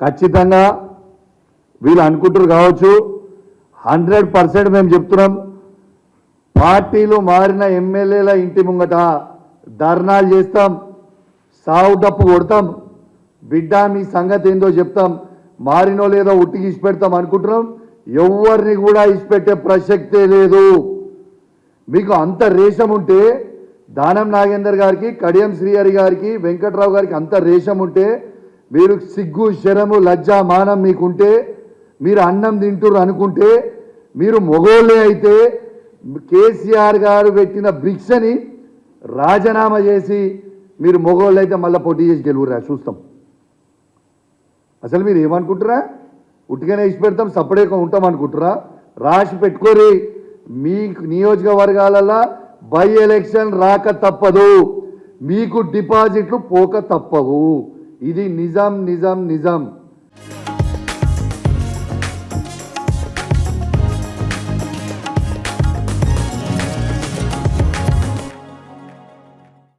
ఖచ్చితంగా వీళ్ళు అనుకుంటారు కావచ్చు. హండ్రెడ్ పర్సెంట్ మేము చెప్తున్నాం. పార్టీలు మారిన ఎమ్మెల్యేల ఇంటి ముంగట ధర్నాలు చేస్తాం. సావు డప్పు కొడతాం. బిడ్డ మీ సంగతి ఏందో చెప్తాం. మారినో లేదో ఉట్టికి ఇచ్చిపెడతాం అనుకుంటున్నాం. ఎవరిని కూడా ఇచ్చిపెట్టే ప్రసక్తే లేదు. మీకు అంత రేషం ఉంటే దానం నాగేందర్ గారికి కడియం శ్రీహరి గారికి వెంకట్రావు గారికి అంత రేషం ఉంటే మీరు సిగ్గు శరము లజ్జ మానం మీకుంటే మీరు అన్నం తింటురు అనుకుంటే మీరు మొగోళ్ళే అయితే కేసీఆర్ గారు పెట్టిన భిక్షని రాజీనామా చేసి మీరు మొగోళ్ళు అయితే మళ్ళీ పోటీ చేసి గెలువురా చూస్తాం. అసలు మీరు ఏమనుకుంటురా ఉట్టిగానే ఇచ్చి పెడతాం సపరేట్గా ఉంటాం అనుకుంటురా రాసి పెట్టుకోరి మీ నియోజకవర్గాలలో బై ఎలక్షన్ రాక తప్పదు. మీకు డిపాజిట్లు పోక తప్పవు. ఇది నిజాం నిజాం నిజాం.